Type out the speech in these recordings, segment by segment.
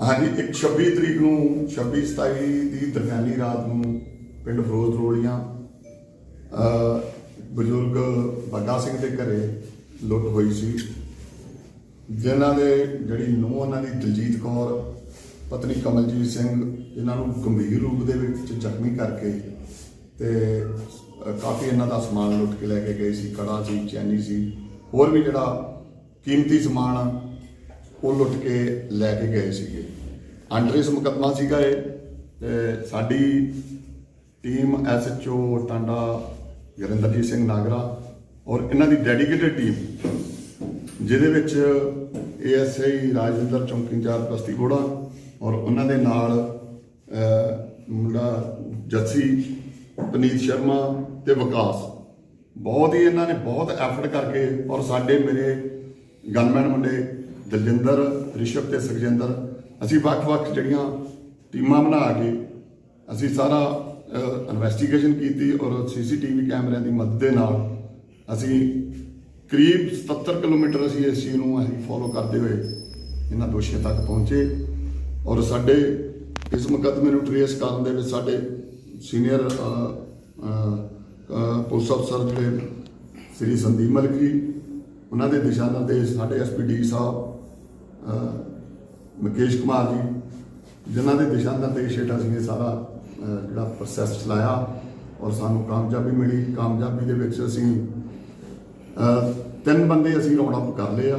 ਹਾਂਜੀ, ਇੱਕ 26 ਤਰੀਕ ਨੂੰ 26 27 ਦੀ ਦਰਮਿਆਨੀ ਰਾਤ ਨੂੰ ਪਿੰਡ ਫਰੋਜ਼ ਰੋਲੀਆਂ ਬਜ਼ੁਰਗ ਬੱਗਾ ਸਿੰਘ ਦੇ ਘਰੇ ਲੁੱਟ ਹੋਈ ਸੀ, ਜਿਨ੍ਹਾਂ ਦੇ ਜਿਹੜੀ ਨੂੰਹ ਉਹਨਾਂ ਦੀ ਦਲਜੀਤ ਕੌਰ, ਪਤਨੀ ਕਮਲਜੀਤ ਸਿੰਘ ਇਹਨਾਂ ਨੂੰ ਗੰਭੀਰ ਰੂਪ ਦੇ ਵਿੱਚ ਜ਼ਖਮੀ ਕਰਕੇ ਤੇ ਕਾਫੀ ਇਹਨਾਂ ਦਾ ਸਮਾਨ ਲੁੱਟ ਕੇ ਲੈ ਕੇ ਗਏ ਸੀ, ਕੜਾ ਸੀ, ਚੈਨੀ ਸੀ, ਹੋਰ ਵੀ ਜਿਹੜਾ ਕੀਮਤੀ ਸਮਾਨ ਉਹ ਲੁੱਟ ਕੇ ਲੈ ਕੇ ਗਏ ਸੀਗੇ। ਅੰਡਰ ਇਸ ਮੁਕੱਦਮਾ ਸੀਗਾ ਇਹ, ਤੇ ਸਾਡੀ ਟੀਮ ਐਸਐਚਓ ਟਾਂਡਾ ਗੁਰਿੰਦਰਜੀਤ ਸਿੰਘ ਨਾਗਰਾ ਔਰ ਇਹਨਾਂ ਦੀ ਡੈਡੀਕੇਟਿਡ ਟੀਮ, ਜਿਹਦੇ ਵਿੱਚ ਏਐਸਆਈ ਰਾਜਿੰਦਰ ਚੌਂਕੀ ਇੰਚਾਰਜ ਬਸਤੀ ਗੋੜਾ ਔਰ ਉਹਨਾਂ ਦੇ ਨਾਲ ਮੁੰਡਾ ਜੱਸੀ, ਪਨੀਤ ਸ਼ਰਮਾ ਤੇ ਵਿਕਾਸ। ਬਹੁਤ ਹੀ ਇਹਨਾਂ ਨੇ ਬਹੁਤ ਐਫਰਟ ਕਰਕੇ ਔਰ ਸਾਡੇ ਮੇਰੇ ਗਨਮੈਨ ਮੁੰਡੇ, ਦਲਜਿੰਦਰ, ਰਿਸ਼ਵ ਤੇ ਸੁਖਜਿੰਦਰ। ਅਸੀਂ ਵੱਖ-ਵੱਖ ਜਿਹੜੀਆਂ ਟੀਮਾਂ ਬਣਾ ਕੇ ਅਸੀਂ ਸਾਰਾ ਇਨਵੈਸਟੀਗੇਸ਼ਨ ਕੀਤੀ ਔਰ ਸੀਸੀਟੀਵੀ ਕੈਮਰਿਆਂ ਦੀ ਮਦਦ ਦੇ ਨਾਲ ਅਸੀਂ ਕਰੀਬ 77 ਕਿਲੋਮੀਟਰ ਅਸੀਂ ਇਸ ਚੀਜ਼ ਨੂੰ ਅਸੀਂ ਫੋਲੋ ਕਰਦੇ ਹੋਏ ਇਹਨਾਂ ਦੋਸ਼ੀਆਂ ਤੱਕ ਪਹੁੰਚੇ ਔਰ ਸਾਡੇ ਇਸ ਮੁਕੱਦਮੇ ਨੂੰ ਟ੍ਰੇਸ ਕਰਨ ਦੇ ਵਿੱਚ ਸਾਡੇ ਸੀਨੀਅਰ ਪੁਲਿਸ ਅਫਸਰ ਜਿਹੜੇ ਸ੍ਰੀ ਸੰਦੀਪ ਮਲਕ ਜੀ ਉਹਨਾਂ ਦੇ ਦਿਸ਼ਾ ਨਿਰਦੇਸ਼ ਸਾਡੇ ਐਸਪੀਡੀ ਸਾਹਿਬ ਮੁਕੇਸ਼ ਕੁਮਾਰ ਜੀ ਜਿਨ੍ਹਾਂ ਦੇ ਦਿਸ਼ਾ ਨਿਰਦੇਸ਼ ਹੇਠ ਅਸੀਂ ਇਹ ਸਾਰਾ ਜਿਹੜਾ ਪ੍ਰੋਸੈਸ ਚਲਾਇਆ ਔਰ ਸਾਨੂੰ ਕਾਮਯਾਬੀ ਮਿਲੀ। ਕਾਮਯਾਬੀ ਦੇ ਵਿੱਚ ਅਸੀਂ ਤਿੰਨ ਬੰਦੇ ਅਸੀਂ ਰੌਂਡ ਅਪ ਕਰ ਲਏ ਆ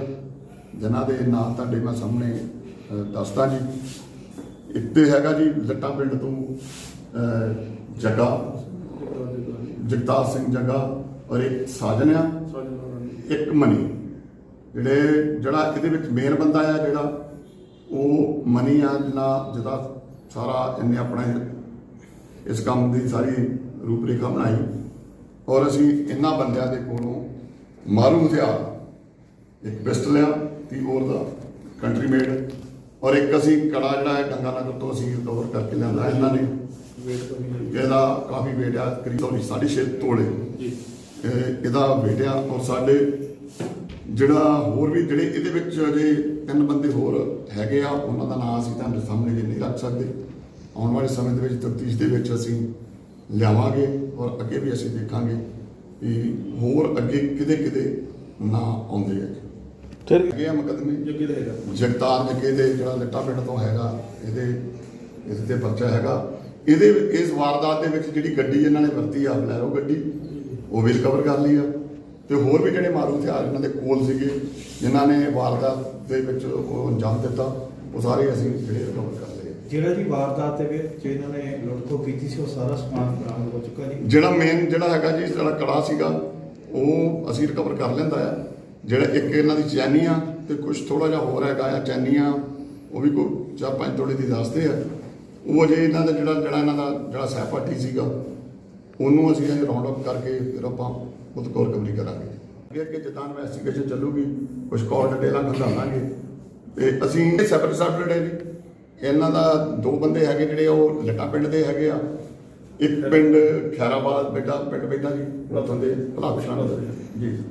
ਜਿਨ੍ਹਾਂ ਦੇ ਨਾਮ ਤੁਹਾਡੇ ਮੈਂ ਸਾਹਮਣੇ ਦੱਸਦਾ ਜੀ। ਇੱਕ ਤੇ ਹੈਗਾ ਜੀ ਲੱਟਾ ਪਿੰਡ ਤੋਂ ਅਹ, ਜੱਗਾ ਜਗਤਾਰ ਸਿੰਘ ਜੱਗਾ ਔਰ ਇੱਕ ਸਾਜਨ ਆ ਇੱਕ ਮਨੀ। ਜਿਹੜੇ ਜਿਹੜਾ ਇਹਦੇ ਵਿੱਚ ਮੇਨ ਬੰਦਾ ਆ ਜਿਹੜਾ ਉਹ ਮਨੀ ਆ ਜਿਹਨਾਂ ਜਿਹਦਾ ਸਾਰਾ ਇਹਨੇ ਆਪਣਾ ਇਸ ਕੰਮ ਦੀ ਸਾਰੀ ਰੂਪਰੇਖਾ ਬਣਾਈ। ਔਰ ਅਸੀਂ ਇਹਨਾਂ ਬੰਦਿਆਂ ਦੇ ਕੋਲੋਂ ਮਾਰੂ ਹਥਿਆਰ ਇੱਕ ਪਿਸਟਲ ਆ ਤੀ ਹੋਰ ਦਾ ਕੰਟਰੀ ਮੇਡ ਔਰ ਇੱਕ ਅਸੀਂ ਕੜਾ ਜਿਹੜਾ ਹੈ ਗੰਗਾ ਨਗਰ ਤੋਂ ਅਸੀਂ ਰਿਕਵਰ ਕਰਕੇ ਲਿਆਂਦਾ ਇਹਨਾਂ ਨੇ। ਇਹਦਾ ਕਾਫੀ weight ਆ ਕਰੀਬ ਸੌਰੀ 6.5 ਤੋਲੇ। ਇਹ- ਇਹਦਾ weight ਆ ਔਰ ਸਾਡੇ ਜਿਹੜਾ ਹੋਰ ਵੀ ਜਿਹੜੇ ਇਹਦੇ ਵਿੱਚ ਜੇ ਤਿੰਨ ਬੰਦੇ ਹੋਰ ਹੈਗੇ ਆ ਉਹਨਾਂ ਦਾ ਨਾਮ ਅਸੀਂ ਤੁਹਾਡੇ ਸਾਹਮਣੇ ਜੇ ਨਹੀਂ ਰੱਖ ਸਕਦੇ। ਆਉਣ ਵਾਲੇ ਸਮੇਂ ਦੇ ਵਿੱਚ ਤਫਤੀਸ਼ ਦੇ ਵਿੱਚ ਅਸੀਂ ਲਿਆਵਾਂਗੇ ਔਰ ਅੱਗੇ ਵੀ ਅਸੀਂ ਦੇਖਾਂਗੇ ਕਿ ਹੋਰ ਅੱਗੇ ਕਿਤੇ ਕਿਤੇ ਨਾ ਆਉਂਦੇ ਆ। ਸਰ ਅੱਗੇ ਆ ਮੁਕੱਦਮੇ। ਜੱਗੀ ਦਾ ਹੈਗਾ। ਜਗਤਾਰ ਜੱਗੇ ਦੇ ਜਿਹੜਾ ਲੱਟਾ ਪਿੰਡ ਤੋਂ ਹੈਗਾ ਇਹਦੇ ਇਸ ਤੇ ਬੱਚਾ ਹੈਗਾ। ਇਹਦੇ ਇਸ ਵਾਰਦਾਤ ਦੇ ਵਿੱਚ ਜਿਹੜੀ ਗੱਡੀ ਇਹਨਾਂ ਨੇ ਵਰਤੀ ਆ ਬਲੈਰੋ ਗੱਡੀ ਉਹ ਵੀ ਰਿਕਵਰ ਕਰ ਲਈ ਆ। ਤੇ ਹੋਰ ਵੀ ਜਿਹੜੇ ਮਾਰੂ ਹਥਿਆਰ ਇਹਨਾਂ ਦੇ ਕੋਲ ਸੀਗੇ ਜਿਨ੍ਹਾਂ ਨੇ ਵਾਰਦਾਤ ਦੇ ਵਿੱਚ ਉਹ ਅੰਜਾਮ ਦਿੱਤਾ ਉਹ ਸਾਰੇ ਅਸੀਂ ਜਿਹੜੇ ਰਿਕਵਰ ਕਰ ਲਏ ਆ। ਜਿਹੜਾ ਜੀ ਵਾਰਦਾਤ ਦੇ ਵਿੱਚ ਇਹਨਾਂ ਨੇ ਲੁੱਟਖੋ ਕੀਤੀ ਸੀ ਉਹ ਸਾਰਾ ਸਮਾਨ ਬਰਾਮਦ ਹੋ ਚੁੱਕਾ ਜੀ? ਜਿਹੜਾ ਮੇਨ ਜਿਹੜਾ ਹੈਗਾ ਜੀ ਜਿਹੜਾ ਕੜਾ ਸੀਗਾ ਉਹ ਅਸੀਂ ਰਿਕਵਰ ਕਰ ਲੈਂਦਾ ਆ। ਜਿਹੜਾ ਇੱਕ ਇਹਨਾਂ ਦੀ ਚੈਨੀ ਆ ਤੇ ਕੁਝ ਥੋੜਾ ਜਿਹਾ ਹੋਰ ਹੈਗਾ ਆ ਚੈਨੀਆਂ ਉਹ ਵੀ ਕੋਈ ਚਾਰ ਪੰਜ ਤੋਲੇ ਦੀ ਦੱਸਦੇ ਆ। ਉਹ ਅਜੇ ਇਹਨਾਂ ਦਾ ਜਿਹੜਾ ਜਿਹੜਾ ਇਹਨਾਂ ਦਾ ਜਿਹੜਾ ਸਹਿਪਾਠੀ ਸੀਗਾ ਉਹਨੂੰ ਅਸੀਂ ਅੱਜ ਰਾਉਂਡ ਅਪ ਕਰਕੇ ਫਿਰ ਆਪਾਂ ਉਹਦੇ ਕੋਲ ਰਿਕਵਰੀ ਕਰਾਂਗੇ। ਅੱਗੇ ਅੱਗੇ ਜਿੱਦਾਂ ਇਨਵੈਸਟੀਗੇਸ਼ਨ ਚੱਲੂਗੀ ਕੁਝ ਕਾਲ ਡਿਟੇਲਾਂ ਖੰਗਾਲਾਂਗੇ ਤੇ ਅਸੀਂ ਸੈਪਰੇਟ ਸੈਪਰੇਟ ਹੈ ਜੀ। ਇਹਨਾਂ ਦਾ ਦੋ ਬੰਦੇ ਹੈਗੇ ਜਿਹੜੇ ਉਹ ਲੱਟਾ ਪਿੰਡ ਦੇ ਹੈਗੇ ਆ। ਇੱਕ ਪਿੰਡ ਖੈਰਾਬਾਦ, ਬੇਟਾ ਪਿੰਡ ਬੇਟਾ ਜੀ, ਉੱਥੋਂ ਦੇ ਭਲਾਕਸ਼ਾਨ ਜੀ।